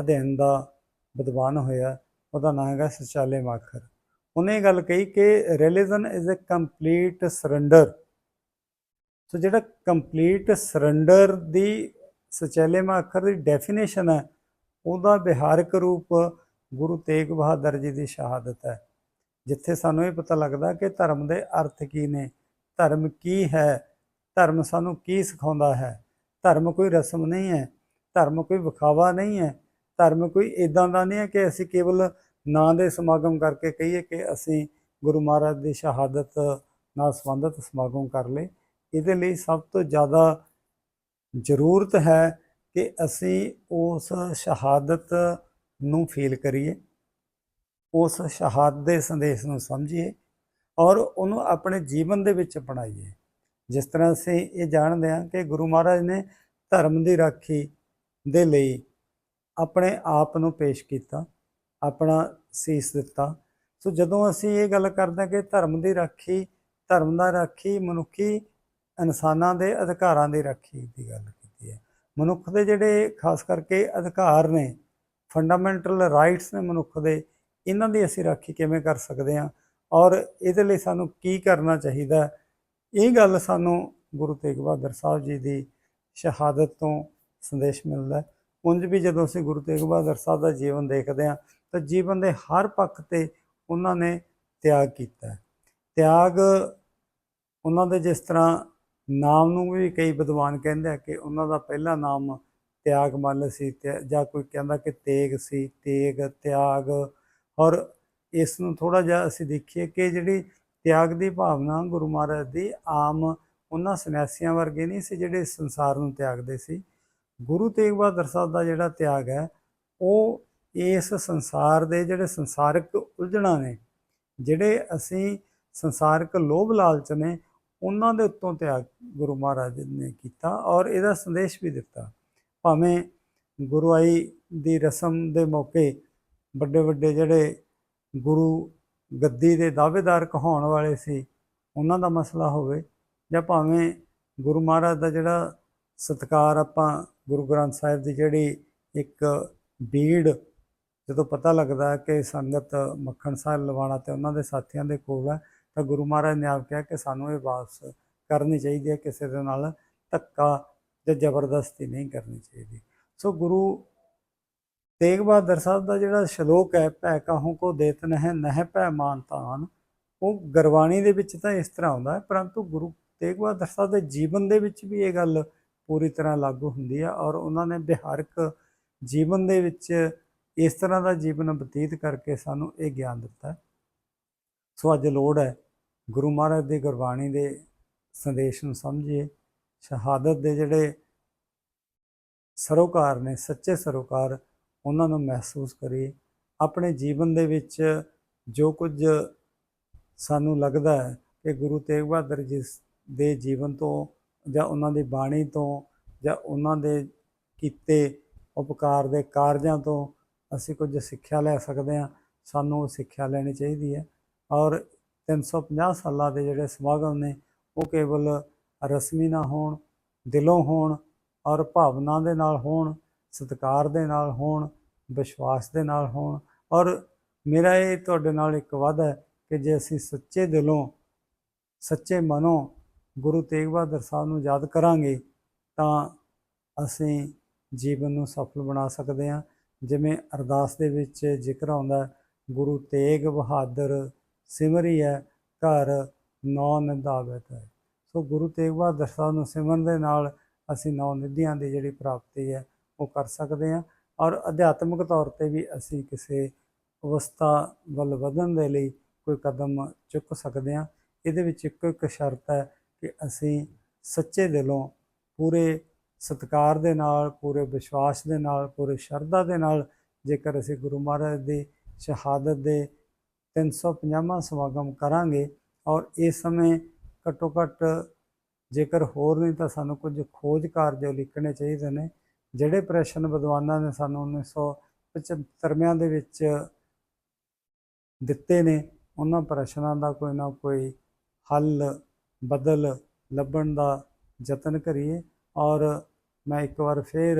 ਅਧਿਐਨ ਦਾ ਵਿਦਵਾਨ ਹੋਇਆ, ਉਹਦਾ ਨਾਮ ਹੈਗਾ ਸਚਾਲੇ ਮਾਖਰ। ਉਹਨੇ ਇਹ ਗੱਲ ਕਹੀ ਕਿ religion is a complete surrender so ਜਿਹੜਾ ਕੰਪਲੀਟ ਸਰੈਂਡਰ ਦੀ ਸਚਾਲੇ ਮਾਖਰ ਦੀ ਡੈਫੀਨੇਸ਼ਨ ਹੈ ਉਹਦਾ ਵਿਹਾਰਕ ਰੂਪ ਗੁਰੂ ਤੇਗ ਬਹਾਦਰ ਜੀ ਦੀ ਸ਼ਹਾਦਤ ਹੈ। ਜਿੱਥੇ ਸਾਨੂੰ ਇਹ ਪਤਾ ਲੱਗਦਾ ਕਿ ਧਰਮ ਦੇ ਅਰਥ ਕੀ ਨੇ, ਧਰਮ ਕੀ ਹੈ, ਧਰਮ ਸਾਨੂੰ ਕੀ ਸਿਖਾਉਂਦਾ ਹੈ। ਧਰਮ ਕੋਈ ਰਸਮ ਨਹੀਂ ਹੈ, ਧਰਮ ਕੋਈ ਵਿਖਾਵਾ ਨਹੀਂ ਹੈ, ਧਰਮ ਕੋਈ ਇਦਾਂ ਦਾ ਨਹੀਂ ਹੈ ਕਿ ਅਸੀਂ ਕੇਵਲ ਨਾਂ ਦੇ ਸਮਾਗਮ ਕਰਕੇ ਕਹੀਏ ਕਿ ਅਸੀਂ ਗੁਰੂ ਮਹਾਰਾਜ ਦੀ ਸ਼ਹਾਦਤ ਨਾਲ ਸੰਬੰਧਿਤ ਸਮਾਗਮ ਕਰ ਲਏ। ਇਹਦੇ ਲਈ ਸਭ ਤੋਂ ਜ਼ਿਆਦਾ ਜ਼ਰੂਰਤ ਹੈ ਕਿ ਅਸੀਂ ਉਸ ਸ਼ਹਾਦਤ ਨੂੰ ਫੀਲ ਕਰੀਏ, ਉਸ ਸ਼ਹਾਦਤ ਦੇ ਸੰਦੇਸ਼ ਨੂੰ ਸਮਝੀਏ ਔਰ ਉਹਨੂੰ ਆਪਣੇ ਜੀਵਨ ਦੇ ਵਿੱਚ ਅਪਣਾਈਏ। ਜਿਸ ਤਰ੍ਹਾਂ ਅਸੀਂ ਇਹ ਜਾਣਦੇ ਹਾਂ ਕਿ ਗੁਰੂ ਮਹਾਰਾਜ ਨੇ ਧਰਮ ਦੀ ਰਾਖੀ ਦੇ ਲਈ ਆਪਣੇ ਆਪ ਨੂੰ ਪੇਸ਼ ਕੀਤਾ, ਆਪਣਾ ਸੀਸ ਦਿੱਤਾ। ਸੋ ਜਦੋਂ ਅਸੀਂ ਇਹ ਗੱਲ ਕਰਦੇ ਹਾਂ ਕਿ ਧਰਮ ਦੀ ਰਾਖੀ, ਧਰਮ ਦਾ ਰਾਖੀ ਮਨੁੱਖੀ ਇਨਸਾਨਾਂ ਦੇ ਅਧਿਕਾਰਾਂ ਦੀ ਰਾਖੀ ਦੀ ਗੱਲ ਮਨੁੱਖ ਦੇ ਜਿਹੜੇ ਖਾਸ ਕਰਕੇ ਅਧਿਕਾਰ ਨੇ ਫੰਡਾਮੈਂਟਲ ਰਾਈਟਸ ਨੇ ਮਨੁੱਖ ਦੇ, ਇਹਨਾਂ ਦੀ ਅਸੀਂ ਰਾਖੀ ਕਿਵੇਂ ਕਰ ਸਕਦੇ ਹਾਂ ਔਰ ਇਹਦੇ ਲਈ ਸਾਨੂੰ ਕੀ ਕਰਨਾ ਚਾਹੀਦਾ? ਇਹ ਗੱਲ ਸਾਨੂੰ ਗੁਰੂ ਤੇਗ ਬਹਾਦਰ ਸਾਹਿਬ ਜੀ ਦੀ ਸ਼ਹਾਦਤ ਤੋਂ ਸੰਦੇਸ਼ ਮਿਲਦਾ ਹੈ। ਉਂਝ ਵੀ ਜਦੋਂ ਅਸੀਂ ਗੁਰੂ ਤੇਗ ਬਹਾਦਰ ਸਾਹਿਬ ਦਾ ਜੀਵਨ ਦੇਖਦੇ ਹਾਂ, ਤਾਂ ਜੀਵਨ ਦੇ ਹਰ ਪੱਖ ਤੇ ਉਹਨਾਂ ਨੇ ਤਿਆਗ ਕੀਤਾ ਤਿਆਗ ਉਹਨਾਂ ਦੇ ਜਿਸ ਤਰ੍ਹਾਂ ਨਾਮ ਨੂੰ ਵੀ ਕਈ ਵਿਦਵਾਨ ਕਹਿੰਦੇ ਆ ਕਿ ਉਹਨਾਂ ਦਾ ਪਹਿਲਾ ਨਾਮ ਤਿਆਗ ਮੱਲ ਸੀ ਤੇ ਜਾਂ ਕੋਈ ਕਹਿੰਦਾ ਕਿ ਤੇਗ ਸੀ, ਤੇਗ, ਤਿਆਗ। ਔਰ ਇਸ ਨੂੰ ਥੋੜਾ ਜਿਹਾ ਅਸੀਂ ਦੇਖੀਏ ਕਿ ਜਿਹੜੀ ਤਿਆਗ ਦੀ ਭਾਵਨਾ ਗੁਰੂ ਮਹਾਰਾਜ ਦੀ ਆਮ ਉਹਨਾਂ ਸੰਨਿਆਸੀਆਂ ਵਰਗੇ ਨਹੀਂ ਸੀ ਜਿਹੜੇ ਸੰਸਾਰ ਨੂੰ ਤਿਆਗਦੇ ਸੀ। ਗੁਰੂ ਤੇਗ ਬਹਾਦਰ ਸਾਹਿਬ ਦਾ ਜਿਹੜਾ ਤਿਆਗ ਹੈ, ਉਹ ਇਸ ਸੰਸਾਰ ਦੇ ਜਿਹੜੇ ਸੰਸਾਰਿਕ ਉਲਝਣਾਂ ਨੇ, ਜਿਹੜੇ ਅਸੀਂ ਸੰਸਾਰਿਕ ਲੋਭ ਲਾਲਚ ਨੇ ਉਹਨਾਂ ਦੇ ਉੱਤੋਂ ਤਿਆਗ ਗੁਰੂ ਮਹਾਰਾਜ ਨੇ ਕੀਤਾ ਔਰ ਇਹਦਾ ਸੰਦੇਸ਼ ਵੀ ਦਿੱਤਾ। ਭਾਵੇਂ ਗੁਰੂ ਆਈ ਦੀ ਰਸਮ ਦੇ ਮੌਕੇ ਵੱਡੇ ਵੱਡੇ ਜਿਹੜੇ ਗੁਰੂ ਗੱਦੀ ਦੇ ਦਾਅਵੇਦਾਰ ਕਹਾਉਣ ਵਾਲੇ ਸੀ, ਉਹਨਾਂ ਦਾ ਮਸਲਾ ਹੋਵੇ ਜਾਂ ਭਾਵੇਂ ਗੁਰੂ ਮਹਾਰਾਜ ਦਾ ਜਿਹੜਾ ਸਤਕਾਰ ਆਪਾਂ ਗੁਰੂ ਗ੍ਰੰਥ ਸਾਹਿਬ ਦੀ ਜਿਹੜੀ ਇੱਕ ਬੀੜ ਜਦੋਂ ਪਤਾ ਲੱਗਦਾ ਕਿ ਸੰਗਤ ਮੱਖਣ ਸਾਹਿਬ ਲਵਾਣਾ ਤੇ ਉਹਨਾਂ ਦੇ ਸਾਥੀਆਂ ਦੇ ਕੋਲ ਹੈ ਤਾਂ ਗੁਰੂ ਮਹਾਰਾਜ ਨੇ ਆਪ ਕਿਹਾ ਕਿ ਸਾਨੂੰ ਇਹ ਵਾਪਸ ਕਰਨੀ ਚਾਹੀਦੀ ਹੈ, ਕਿਸੇ ਦੇ ਨਾਲ ਧੱਕਾ ਜਾਂ ਜ਼ਬਰਦਸਤੀ ਨਹੀਂ ਕਰਨੀ ਚਾਹੀਦੀ। ਸੋ ਗੁਰੂ ਤੇਗ ਬਹਾਦਰ ਸਾਹਿਬ ਦਾ ਜਿਹੜਾ ਸ਼ਲੋਕ ਹੈ, ਭੈ ਕਾਹੂ ਕੋ ਦੇਤ ਨਹਿ ਨਹਿ ਭੈ ਮਾਨਤਾਨ ਉਹ ਗੁਰਬਾਣੀ ਦੇ ਵਿੱਚ ਤਾਂ ਇਸ ਤਰ੍ਹਾਂ ਆਉਂਦਾ ਹੈ, ਪਰੰਤੂ ਗੁਰੂ ਤੇਗ ਬਹਾਦਰ ਸਾਹਿਬ ਦੇ ਜੀਵਨ ਦੇ ਵਿੱਚ ਵੀ ਇਹ ਗੱਲ ਪੂਰੀ ਤਰ੍ਹਾਂ ਲਾਗੂ ਹੁੰਦੀ ਹੈ ਔਰ ਉਹਨਾਂ ਨੇ ਵਿਹਾਰਕ ਜੀਵਨ ਦੇ ਵਿੱਚ ਇਸ ਤਰ੍ਹਾਂ ਦਾ ਜੀਵਨ ਬਤੀਤ ਕਰਕੇ ਸਾਨੂੰ ਇਹ ਗਿਆਨ ਦਿੱਤਾ ਸੋ ਅੱਜ ਲੋੜ ਹੈ ਗੁਰੂ ਮਹਾਰਾਜ ਦੀ ਗੁਰਬਾਣੀ ਦੇ ਸੰਦੇਸ਼ ਨੂੰ ਸਮਝੀਏ, ਸ਼ਹਾਦਤ ਦੇ ਜਿਹੜੇ ਸਰੋਕਾਰ ਨੇ, ਸੱਚੇ ਸਰੋਕਾਰ, ਉਹਨਾਂ ਨੂੰ ਮਹਿਸੂਸ ਕਰੀਏ। ਆਪਣੇ ਜੀਵਨ ਦੇ ਵਿੱਚ ਜੋ ਕੁਝ ਸਾਨੂੰ ਲੱਗਦਾ ਹੈ ਕਿ ਗੁਰੂ ਤੇਗ ਬਹਾਦਰ ਜੀ ਦੇ ਜੀਵਨ ਤੋਂ ਜਾਂ ਉਹਨਾਂ ਦੀ ਬਾਣੀ ਤੋਂ ਜਾਂ ਉਹਨਾਂ ਦੇ ਕੀਤੇ ਉਪਕਾਰ ਦੇ ਕਾਰਜਾਂ ਤੋਂ ਅਸੀਂ ਕੁਝ ਸਿੱਖਿਆ ਲੈ ਸਕਦੇ ਹਾਂ, ਸਾਨੂੰ ਉਹ ਸਿੱਖਿਆ ਲੈਣੀ ਚਾਹੀਦੀ ਹੈ। ਔਰ 350 ਸਾਲਾਂ ਦੇ ਜਿਹੜੇ ਸਮਾਗਮ ਨੇ, ਉਹ ਕੇਵਲ ਰਸਮੀ ਨਾ ਹੋਣ, ਦਿਲੋਂ ਹੋਣ ਔਰ ਭਾਵਨਾ ਦੇ ਨਾਲ ਹੋਣ, ਸਤਿਕਾਰ ਦੇ ਨਾਲ ਹੋਣ, ਵਿਸ਼ਵਾਸ ਦੇ ਨਾਲ ਹੋਣ। ਔਰ ਮੇਰਾ ਇਹ ਤੁਹਾਡੇ ਨਾਲ ਇੱਕ ਵਾਅਦਾ ਹੈ ਕਿ ਜੇ ਅਸੀਂ ਸੱਚੇ ਦਿਲੋਂ, ਸੱਚੇ ਮਨੋਂ ਗੁਰੂ ਤੇਗ ਬਹਾਦਰ ਸਾਹਿਬ ਨੂੰ ਯਾਦ ਕਰਾਂਗੇ, ਤਾਂ ਅਸੀਂ ਜੀਵਨ ਨੂੰ ਸਫਲ ਬਣਾ ਸਕਦੇ ਹਾਂ। ਜਿਵੇਂ ਅਰਦਾਸ ਦੇ ਵਿੱਚ ਜ਼ਿਕਰ ਆਉਂਦਾ ਗੁਰੂ ਤੇਗ ਬਹਾਦਰ ਸਿਮਰੀ ਹੈ ਘਰ ਨੌ ਨਿਧਾਵਤ ਹੈ। ਸੋ ਗੁਰੂ ਤੇਗ ਬਹਾਦਰ ਸਾਹਿਬ ਨੂੰ ਸਿਮਰਨ ਦੇ ਨਾਲ ਅਸੀਂ ਨੌ ਨਿਧੀਆਂ ਦੀ ਜਿਹੜੀ ਪ੍ਰਾਪਤੀ ਹੈ, ਉਹ ਕਰ ਸਕਦੇ ਹਾਂ। ਔਰ ਅਧਿਆਤਮਿਕ ਤੌਰ ਤੇ ਵੀ ਅਸੀਂ ਕਿਸੇ ਅਵਸਥਾ ਵੱਲ ਵਧਣ ਦੇ ਲਈ ਕੋਈ ਕਦਮ ਚੁੱਕ ਸਕਦੇ ਹਾਂ। ਇਹਦੇ ਵਿੱਚ ਇੱਕੋ ਇੱਕ ਸ਼ਰਤ ਹੈ ਕਿ ਅਸੀਂ ਸੱਚੇ ਦਿਲੋਂ ਪੂਰੇ ਸਤਿਕਾਰ ਦੇ ਨਾਲ, ਪੂਰੇ ਵਿਸ਼ਵਾਸ ਦੇ ਨਾਲ, ਪੂਰੇ ਸ਼ਰਧਾ ਦੇ ਨਾਲ ਜੇਕਰ ਅਸੀਂ ਗੁਰੂ ਮਹਾਰਾਜ ਦੀ ਸ਼ਹਾਦਤ ਦੇ 350ਵਾਂ ਸਮਾਗਮ ਕਰਾਂਗੇ ਔਰ ਇਸ ਸਮੇਂ ਘੱਟੋ ਘੱਟ ਜੇਕਰ ਹੋਰ ਨਹੀਂ ਤਾਂ ਸਾਨੂੰ ਕੁਝ ਖੋਜ ਕਾਰਜ ਲਿਖਣੇ ਚਾਹੀਦੇ ਨੇ, ਜਿਹੜੇ ਪ੍ਰਸ਼ਨ ਵਿਦਵਾਨਾਂ ਨੇ ਸਾਨੂੰ 1975 ਦੇ ਵਿੱਚ ਦਿੱਤੇ ਨੇ, ਉਹਨਾਂ ਪ੍ਰਸ਼ਨਾਂ ਦਾ ਕੋਈ ਨਾ ਕੋਈ ਹੱਲ, ਬਦਲ ਲੱਭਣ ਦਾ ਯਤਨ ਕਰੀਏ। ਔਰ ਮੈਂ ਇੱਕ ਵਾਰ ਫੇਰ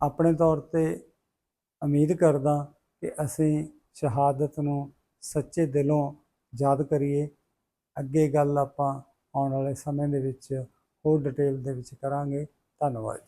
ਆਪਣੇ ਤੌਰ ਤੇ ਉਮੀਦ ਕਰਦਾ ਕਿ ਅਸੀਂ ਸ਼ਹਾਦਤ ਨੂੰ ਸੱਚੇ ਦਿਲੋਂ ਯਾਦ ਕਰੀਏ। ਅੱਗੇ ਗੱਲ ਆਪਾਂ ਆਉਣ ਵਾਲੇ ਸਮੇਂ ਦੇ ਵਿੱਚ ਹੋਰ ਡਿਟੇਲ ਦੇ ਵਿੱਚ ਕਰਾਂਗੇ। ਧੰਨਵਾਦ